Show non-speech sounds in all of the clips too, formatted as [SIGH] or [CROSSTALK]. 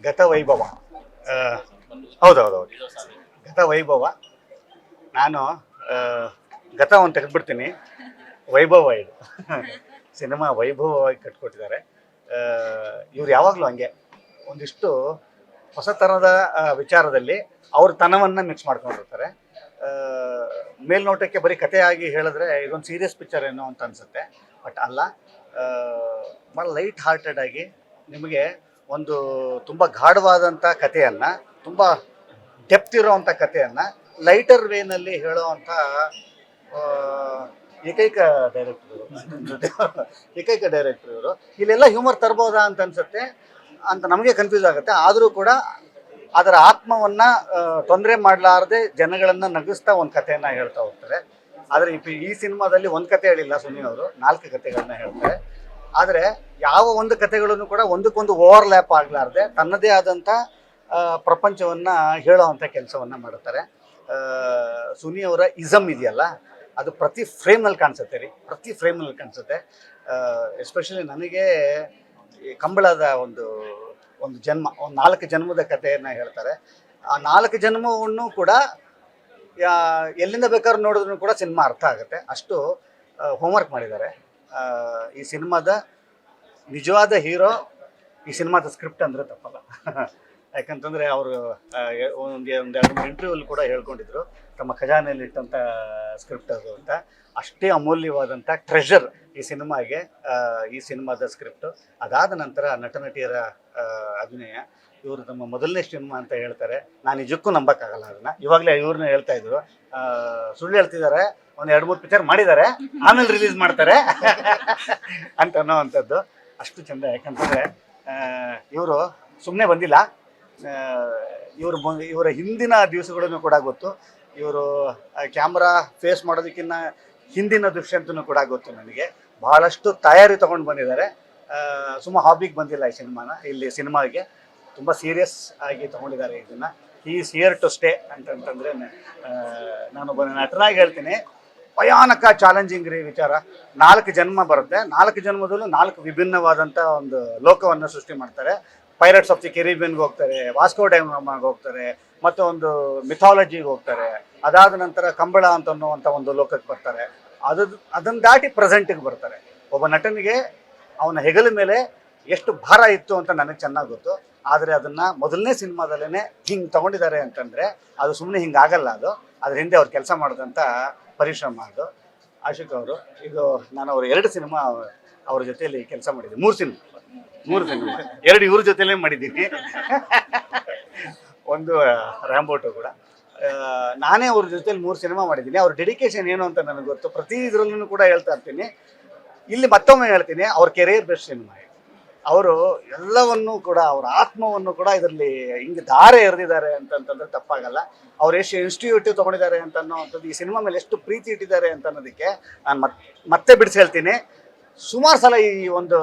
ಗತ ವೈಭವ ಆ, ಹೌದೌದೌದು ಗತ ವೈಭವ ನಾನು ಗತ ಗತವನ್ನು ತೆಗೆದ್ಬಿಡ್ತೀನಿ. ವೈಭವ ಇದು. ಸಿನಿಮಾ ವೈಭವವಾಗಿ ಕಟ್ಕೊಟ್ಟಿದ್ದಾರೆ. ಇವ್ರು ಯಾವಾಗಲೂ ಹಂಗೆ. ಒಂದಿಷ್ಟು ಹೊಸ ಥರದ ವಿಚಾರದಲ್ಲಿ ಅವ್ರ ತನವನ್ನು ಮಿಕ್ಸ್ ಮಾಡ್ಕೊಂಡಿರ್ತಾರೆ. ಮೇಲ್ನೋಟಕ್ಕೆ ಬರೀ ಕಥೆಯಾಗಿ ಹೇಳಿದ್ರೆ ಇದೊಂದು ಸೀರಿಯಸ್ ಪಿಕ್ಚರ್ ಏನೋ ಅಂತ ಅನಿಸುತ್ತೆ. ಬಟ್ ಅಲ್ಲ ಭಾಳ ಲೈಟ್ ಹಾರ್ಟೆಡ್ ಆಗಿ ನಿಮಗೆ ಒಂದು ತುಂಬ ಗಾಢವಾದಂಥ ಕಥೆಯನ್ನು, ತುಂಬ ಡೆಪ್ತ್ ಇರೋವಂಥ ಕಥೆಯನ್ನು ಲೈಟರ್ ವೇನಲ್ಲಿ ಹೇಳೋವಂಥ ಏಕೈಕ ಡೈರೆಕ್ಟರ್ ಏಕೈಕ ಡೈರೆಕ್ಟರ್ ಇವರು. ಇಲ್ಲೆಲ್ಲ ಹ್ಯೂಮರ್ ತರ್ಬೋದಾ ಅಂತ ಅನ್ಸುತ್ತೆ, ಅಂತ ನಮಗೆ ಕನ್ಫ್ಯೂಸ್ ಆಗುತ್ತೆ. ಆದರೂ ಕೂಡ ಅದರ ಆತ್ಮವನ್ನು ತೊಂದರೆ ಮಾಡಲಾರದೆ ಜನಗಳನ್ನು ನಗಿಸ್ತಾ ಒಂದು ಕಥೆಯನ್ನು ಹೇಳ್ತಾ ಹೋಗ್ತಾರೆ. ಆದರೆ ಈ ಸಿನಿಮಾದಲ್ಲಿ ಒಂದು ಕತೆ ಹೇಳಿಲ್ಲ ಸುನಿ ಅವರು, ನಾಲ್ಕು ಕಥೆಗಳನ್ನ ಹೇಳ್ತಾರೆ. ಆದರೆ ಯಾವ ಒಂದು ಕಥೆಗಳನ್ನು ಕೂಡ ಒಂದಕ್ಕೊಂದು ಓವರ್ಲ್ಯಾಪ್ ಆಗಲಾರ್ದೆ ತನ್ನದೇ ಆದಂಥ ಪ್ರಪಂಚವನ್ನು ಹೇಳೋವಂಥ ಕೆಲಸವನ್ನು ಮಾಡುತ್ತಾರೆ. ಸುನಿ ಅವರ ಇಸಮ್ ಇದೆಯಲ್ಲ, ಅದು ಪ್ರತಿ ಫ್ರೇಮ್ನಲ್ಲಿ ಕಾಣಿಸುತ್ತೆ ರೀ, ಪ್ರತಿ ಫ್ರೇಮ್ನಲ್ಲಿ ಕಾಣಿಸುತ್ತೆ. ಎಸ್ಪೆಷಲಿ ನನಗೆ ಕಂಬಳದ ಒಂದು ಒಂದು ಜನ್ಮ, ಒಂದು ನಾಲ್ಕು ಜನ್ಮದ ಕಥೆಯನ್ನು ಹೇಳ್ತಾರೆ. ಆ ನಾಲ್ಕು ಜನ್ಮವನ್ನು ಕೂಡ ಎಲ್ಲಿಂದ ಬೇಕಾದ್ರೂ ನೋಡಿದ್ರು ಕೂಡ ಸಿನಿಮಾ ಅರ್ಥ ಆಗುತ್ತೆ. ಅಷ್ಟು ಹೋಮ್ವರ್ಕ್ ಮಾಡಿದ್ದಾರೆ. ಈ ಸಿನಿಮಾದ ನಿಜವಾದ ಹೀರೋ ಈ ಸಿನಿಮಾದ ಸ್ಕ್ರಿಪ್ಟ್ ಅಂದರೆ ತಪ್ಪಲ್ಲ. [LAUGHS] ಯಾಕಂತಂದರೆ ಅವರು ಒಂದು ಒಂದು ಎರಡು ಮೂರು ಕೂಡ ಹೇಳ್ಕೊಂಡಿದ್ರು, ತಮ್ಮ ಖಜಾನೆಯಲ್ಲಿ ಇಟ್ಟಂಥ ಸ್ಕ್ರಿಪ್ಟ್ ಅದು ಅಂತ. ಅಷ್ಟೇ ಅಮೂಲ್ಯವಾದಂಥ ಟ್ರೆಷರ್ ಈ ಸಿನಿಮಾಗೆ ಈ ಸಿನಿಮಾದ ಸ್ಕ್ರಿಪ್ಟು. ಅದಾದ ನಂತರ ನಟ ನಟಿಯರ ಅಭಿನಯ. ಇವರು ನಮ್ಮ ಮೊದಲನೇ ಸಿನಿಮಾ ಅಂತ ಹೇಳ್ತಾರೆ. ನಾನು ನಿಜಕ್ಕೂ ನಂಬಕ್ಕಾಗಲ್ಲ ಅದನ್ನ. ಇವಾಗಲೇ ಇವ್ರನ್ನ ಹೇಳ್ತಾ ಇದ್ರು. ಸುಳ್ಳು ಹೇಳ್ತಿದ್ದಾರೆ. ಒಂದು ಎರಡು ಮೂರು ಪಿಕ್ಚರ್ ಮಾಡಿದ್ದಾರೆ. ಆಮೇಲೆ ರಿಲೀಸ್ ಮಾಡ್ತಾರೆ. ಅಂತ ಅನ್ನೋವಂಥದ್ದು ಅಷ್ಟು ಚಂದ. ಯಾಕಂತಂದರೆ ಇವರು ಸುಮ್ಮನೆ ಬಂದಿಲ್ಲ. ಇವರು ಇವರ ಹಿಂದಿನ ದಿವಸಗಳನ್ನು ಕೂಡ ಗೊತ್ತು. ಇವರು ಕ್ಯಾಮ್ರಾ ಫೇಸ್ ಮಾಡೋದಕ್ಕಿಂತ ಹಿಂದಿನ ದೃಶ್ಯ ಕೂಡ ಗೊತ್ತು ನನಗೆ. ಬಹಳಷ್ಟು ತಯಾರಿ ತಗೊಂಡು ಬಂದಿದ್ದಾರೆ. ಸುಮ್ಮ ಹಾಬಿಗೆ ಬಂದಿಲ್ಲ ಈ ಸಿನಿಮಾನ, ಇಲ್ಲಿ ಸಿನಿಮಾಗೆ. ತುಂಬ ಸೀರಿಯಸ್ ಆಗಿ ತಗೊಂಡಿದ್ದಾರೆ ಇದನ್ನ. ಈಸ್ ಹಿಯರ್ ಟು ಸ್ಟೇ ಅಂತಂತಂದ್ರೆ ನಾನು ಒಬ್ಬ ನಟನಾಗಿ ಹೇಳ್ತೀನಿ. ಭಯಾನಕ ಚಾಲೆಂಜಿಂಗ್ ರೀ ವಿಚಾರ. ನಾಲ್ಕು ಜನ್ಮ ಬರುತ್ತೆ. ನಾಲ್ಕು ಜನ್ಮದಲ್ಲೂ ನಾಲ್ಕು ವಿಭಿನ್ನವಾದಂಥ ಒಂದು ಲೋಕವನ್ನು ಸೃಷ್ಟಿ ಮಾಡ್ತಾರೆ. ಪೈರಟ್ಸ್ ಆಫ್ ದಿ ಕೆರಿಬಿಯನ್ಗೆ ಹೋಗ್ತಾರೆ ವಾಸ್ಕೋ ಡೈಮ್ಗೆ ಹೋಗ್ತಾರೆ, ಮತ್ತು ಒಂದು ಮಿಥಾಲಜಿಗೆ ಹೋಗ್ತಾರೆ. ಅದಾದ ನಂತರ ಕಂಬಳ ಅಂತ ಅನ್ನುವಂಥ ಒಂದು ಲೋಕಕ್ಕೆ ಬರ್ತಾರೆ. ಅದು ಅದನ್ನು ದಾಟಿ ಪ್ರೆಸೆಂಟಿಗೆ ಬರ್ತಾರೆ. ಒಬ್ಬ ನಟನಿಗೆ ಅವನ ಹೆಗಲ ಮೇಲೆ ಎಷ್ಟು ಭಾರ ಇತ್ತು ಅಂತ ನನಗೆ ಚೆನ್ನಾಗಿ ಗೊತ್ತು. ಆದರೆ ಅದನ್ನು ಮೊದಲನೇ ಸಿನಿಮಾದಲ್ಲೇ ಹಿಂಗೆ ತಗೊಂಡಿದ್ದಾರೆ ಅಂತಂದರೆ ಅದು ಸುಮ್ಮನೆ ಹಿಂಗೆ ಆಗಲ್ಲ ಅದು. ಅದ್ರ ಹಿಂದೆ ಅವ್ರು ಕೆಲಸ ಮಾಡಿದಂಥ ಪರಿಶ್ರಮ ಅದು. ಆಶಿಕ್ ಅವರು ಇದು ನಾನು ಅವ್ರ ಎರಡು ಸಿನಿಮಾ ಅವ್ರ ಜೊತೆಯಲ್ಲಿ ಕೆಲಸ ಮಾಡಿದ್ದೆ. ಮೂರು ಸಿನಿಮಾ. ಮೂರು ಸಿನಿಮಾ. ಎರಡು ಇವ್ರ ಜೊತೆಲೇ ಮಾಡಿದ್ದೀನಿ. ಒಂದು ರ್ಯಾಂಬೋಟು ಕೂಡ. ನಾನೇ ಅವ್ರ ಜೊತೆಲಿ ಮೂರು ಸಿನಿಮಾ ಮಾಡಿದ್ದೀನಿ. ಅವ್ರ ಡೆಡಿಕೇಶನ್ ಏನು ಅಂತ ನನಗೆ ಗೊತ್ತು. ಪ್ರತಿ ಇದರಲ್ಲೂ ಕೂಡ ಹೇಳ್ತಾ ಇರ್ತೀನಿ. ಇಲ್ಲಿ ಮತ್ತೊಮ್ಮೆ ಹೇಳ್ತೀನಿ, ಅವ್ರ ಕೆರಿಯರ್ ಬೆಸ್ಟ್ ಸಿನಿಮಾ. ಅವರು ಎಲ್ಲವನ್ನೂ ಕೂಡ, ಅವರ ಆತ್ಮವನ್ನು ಕೂಡ ಇದರಲ್ಲಿ ಹಿಂಗೆ ಧಾರೆ ಎರೆದಿದ್ದಾರೆ ಅಂತಂತಂದ್ರೆ ತಪ್ಪಾಗಲ್ಲ. ಅವ್ರು ಎಷ್ಟು ಇನ್ಸ್ಟಿಟ್ಯೂಟಿವ್ ತೊಗೊಂಡಿದ್ದಾರೆ ಅಂತ ಅನ್ನೋವಂಥದ್ದು ಈ ಸಿನಿಮಾ ಮೇಲೆ ಎಷ್ಟು ಪ್ರೀತಿ ಇಟ್ಟಿದ್ದಾರೆ ಅಂತ ಅನ್ನೋದಕ್ಕೆ ನಾನು ಮತ್, ಮತ್ತೆ ಬಿಡಿಸಿ ಹೇಳ್ತೀನಿ. ಸುಮಾರು ಸಲ ಈ ಒಂದು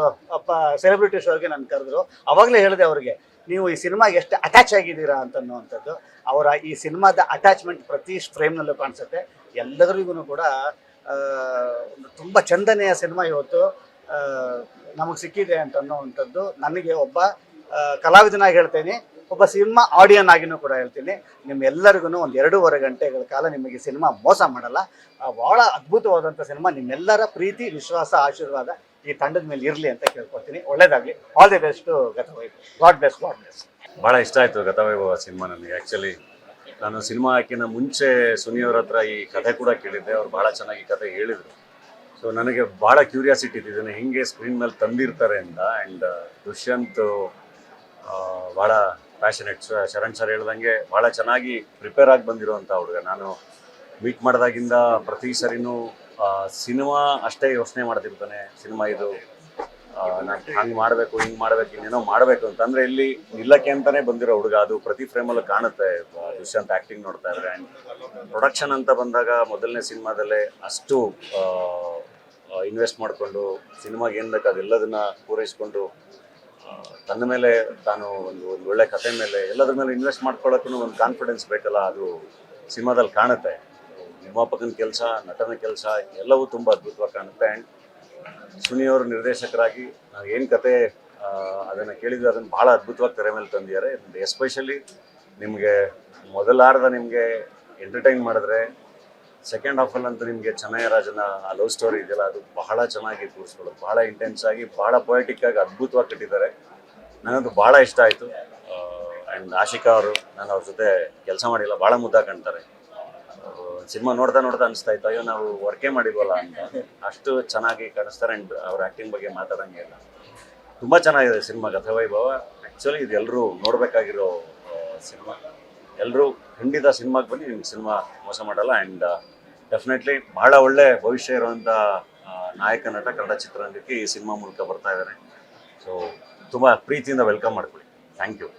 ಸೆಲೆಬ್ರಿಟಿ ಶೋಗೆ ನಾನು ಕರೆದ್ರು. ಅವಾಗಲೇ ಹೇಳಿದೆ ಅವ್ರಿಗೆ, ನೀವು ಈ ಸಿನಿಮಾಗೆ ಎಷ್ಟು ಅಟ್ಯಾಚ್ ಆಗಿದ್ದೀರಾ ಅಂತ ಅನ್ನುವಂಥದ್ದು ಅವರ ಈ ಸಿನಿಮಾದ ಅಟ್ಯಾಚ್ಮೆಂಟ್ ಪ್ರತಿ ಫ್ರೇಮ್ನಲ್ಲೂ ಕಾಣಿಸುತ್ತೆ. ಎಲ್ಲರಿಗೂ ಕೂಡ ಒಂದು ತುಂಬ ಚಂದನೆಯ ಸಿನಿಮಾ ಇವತ್ತು. ನಮಗೆ ಸಿಕ್ಕಿದೆ ಅಂತ ಅನ್ನೋವಂಥದ್ದು ನನಗೆ ಒಬ್ಬ ಕಲಾವಿದನಾಗಿ ಹೇಳ್ತೇನೆ. ಒಬ್ಬ ಸಿನಿಮಾ ಆಡಿಯನ್ ಆಗಿನೂ ಕೂಡ ಹೇಳ್ತೀನಿ. ನಿಮ್ಮೆಲ್ಲರಿಗೂ ಒಂದು ಎರಡೂವರೆ ಗಂಟೆಗಳ ಕಾಲ ನಿಮಗೆ ಸಿನಿಮಾ ಮೋಸ ಮಾಡಲ್ಲ. ಭಾಳ ಅದ್ಭುತವಾದಂಥ ಸಿನಿಮಾ. ನಿಮ್ಮೆಲ್ಲರ ಪ್ರೀತಿ, ವಿಶ್ವಾಸ, ಆಶೀರ್ವಾದ ಈ ತಂಡದ ಮೇಲೆ ಇರಲಿ ಅಂತ ಕೇಳ್ಕೊಳ್ತೀನಿ. ಒಳ್ಳೇದಾಗಲಿ. All the best Gathavaibhava. God best god best ಭಾಳ ಇಷ್ಟ ಆಯಿತು ಗತವೈಭವ ಸಿನಿಮಾ ನನಗೆ ಆ್ಯಕ್ಚುಲಿ ನಾನು ಸಿನಿಮಾ ಹಾಕಿನ ಮುಂಚೆ ಸುನಿಯವ್ರ ಹತ್ರ ಈ ಕಥೆ ಕೂಡ ಕೇಳಿದ್ದೆ. ಅವ್ರು ಭಾಳ ಚೆನ್ನಾಗಿ ಕಥೆ ಹೇಳಿದರು. ಸೊ ನನಗೆ ಭಾಳ ಕ್ಯೂರಿಯಾಸಿಟಿ ಇದೆ ಇದನ್ನು ಹೆಂಗೆ ಸ್ಕ್ರೀನ್ ಮೇಲೆ ತಂದಿರ್ತಾರೆ ಅಂತ. ಆ್ಯಂಡ್ ದುಷ್ಯಂತ್ ಭಾಳ ಪ್ಯಾಷನೆಟ್ ಶರಣ್ ಸರ್ ಹೇಳ್ದಂಗೆ ಭಾಳ ಚೆನ್ನಾಗಿ ಪ್ರಿಪೇರ್ ಆಗಿ ಬಂದಿರುವಂಥ ಹುಡುಗ. ನಾನು ಮೀಟ್ ಮಾಡಿದಾಗಿಂದ ಪ್ರತಿ ಸರಿನೂ ಸಿನಿಮಾ ಅಷ್ಟೇ ಯೋಚನೆ ಮಾಡ್ತಿರ್ತಾನೆ. ಸಿನಿಮಾ ಇದು ನಾನು ಹಂಗೆ ಮಾಡಬೇಕು, ಹಿಂಗೆ ಮಾಡಬೇಕು, ಇನ್ನೇನೋ ಮಾಡಬೇಕು ಅಂತ. ಅಂದರೆ ಇಲ್ಲಿ ನಿಲ್ಲಕ್ಕೆ ಅಂತಲೇ ಬಂದಿರೋ ಹುಡುಗ. ಅದು ಪ್ರತಿ ಫ್ರೇಮಲ್ಲೂ ಕಾಣುತ್ತೆ. ದುಷ್ಯಂತ್ ಆ್ಯಕ್ಟಿಂಗ್ ನೋಡ್ತಾ ಇದ್ರೆ. ಆ್ಯಂಡ್ ಪ್ರೊಡಕ್ಷನ್ ಅಂತ ಬಂದಾಗ ಮೊದಲನೇ ಸಿನಿಮಾದಲ್ಲೇ ಅಷ್ಟು ಇನ್ವೆಸ್ಟ್ ಮಾಡಿಕೊಂಡು ಸಿನಿಮಾಗೆ ಏನು ಬೇಕು ಅದೆಲ್ಲದನ್ನ ಪೂರೈಸಿಕೊಂಡು ತನ್ನ ಮೇಲೆ ತಾನು ಒಂದು ಒಂದು ಒಳ್ಳೆ ಕತೆ ಮೇಲೆ ಎಲ್ಲದ್ರ ಮೇಲೆ ಇನ್ವೆಸ್ಟ್ ಮಾಡ್ಕೊಳ್ಳೋಕ್ಕೂ ಒಂದು ಕಾನ್ಫಿಡೆನ್ಸ್ ಬೇಕಲ್ಲ, ಅದು ಸಿನಿಮಾದಲ್ಲಿ ಕಾಣುತ್ತೆ. ನಿರ್ಮಾಪಕನ ಕೆಲಸ, ನಟನ ಕೆಲಸ, ಎಲ್ಲವೂ ತುಂಬ ಅದ್ಭುತವಾಗಿ ಕಾಣುತ್ತೆ. ಆ್ಯಂಡ್ ಸುನಿಯವರು ನಿರ್ದೇಶಕರಾಗಿ ನಾವು ಏನು ಕತೆ ಅದನ್ನು ಕೇಳಿದ್ವಿ ಅದನ್ನು ಭಾಳ ಅದ್ಭುತವಾಗಿ ತೆರೆ ಮೇಲೆ ತಂದಿದ್ದಾರೆ. ಎಸ್ಪೆಷಲಿ ನಿಮಗೆ ಮೊದಲಾರ್ದ ನಿಮಗೆ ಎಂಟರ್ಟೈನ್ ಮಾಡಿದ್ರೆ ಸೆಕೆಂಡ್ ಹಾಫಲ್ಲಂತೂ ನಿಮಗೆ ಚೆನ್ನಯ್ಯರಾಜನ ಆ ಲವ್ ಸ್ಟೋರಿ ಇದೆಯಲ್ಲ, ಅದು ಬಹಳ ಚೆನ್ನಾಗಿ ಕೂರಿಸ್ಕೊಳ್ಳೋದು ಬಹಳ ಇಂಟೆನ್ಸ್ ಆಗಿ, ಬಹಳ ಪೊಯೆಟಿಕ್ ಆಗಿ ಅದ್ಭುತವಾಗಿ ಕಟ್ಟಿದ್ದಾರೆ. ನನಗಂತೂ ಭಾಳ ಇಷ್ಟ ಆಯಿತು. ಆ್ಯಂಡ್ ಆಶಿಕಾ ಅವರು ನಾನು ಅವ್ರ ಜೊತೆ ಕೆಲಸ ಮಾಡಿಲ್ಲ ಭಾಳ ಮುದ್ದ ಕಾಣ್ತಾರೆ. ಸಿನಿಮಾ ನೋಡ್ತಾ ನೋಡ್ತಾ ಅನಿಸ್ತಾ ಇತ್ತು, ಅಯ್ಯೋ ನಾವು ವರ್ಕೇ ಮಾಡಿಲ್ವಲ್ಲ ಅಂತ. ಅಷ್ಟು ಚೆನ್ನಾಗಿ ಕಾಣಿಸ್ತಾರೆ ಆ್ಯಂಡ್ ಅವ್ರ ಆ್ಯಕ್ಟಿಂಗ್ ಬಗ್ಗೆ ಮಾತಾಡೋಂಗೆ ಇಲ್ಲ. ತುಂಬ ಚೆನ್ನಾಗಿದೆ ಸಿನಿಮಾ ಗತವೈಭವ ಆ್ಯಕ್ಚುಲಿ ಇದು ಎಲ್ಲರೂ ನೋಡಬೇಕಾಗಿರೋ ಸಿನಿಮಾ. ಎಲ್ಲರೂ ಖಂಡಿತ ಸಿನಿಮಾಗೆ ಬನ್ನಿ, ನಿಮ್ಗೆ ಸಿನಿಮಾ ಮೋಸ ಮಾಡಲ್ಲ. ಆ್ಯಂಡ್ ಡೆಫಿನೆಟ್ಲಿ ಬಹಳ ಒಳ್ಳೆ ಭವಿಷ್ಯ ಇರುವಂಥ ನಾಯಕ, ನಟ ಕನ್ನಡ ಚಿತ್ರರಂಗಕ್ಕೆ ಈ ಸಿನಿಮಾ ಮೂಲಕ ಬರ್ತಾ ಇದ್ದಾರೆ. ಸೊ ತುಂಬ ಪ್ರೀತಿಯಿಂದ ವೆಲ್ಕಮ್ ಮಾಡ್ಕೊಳ್ಳಿ. Thank you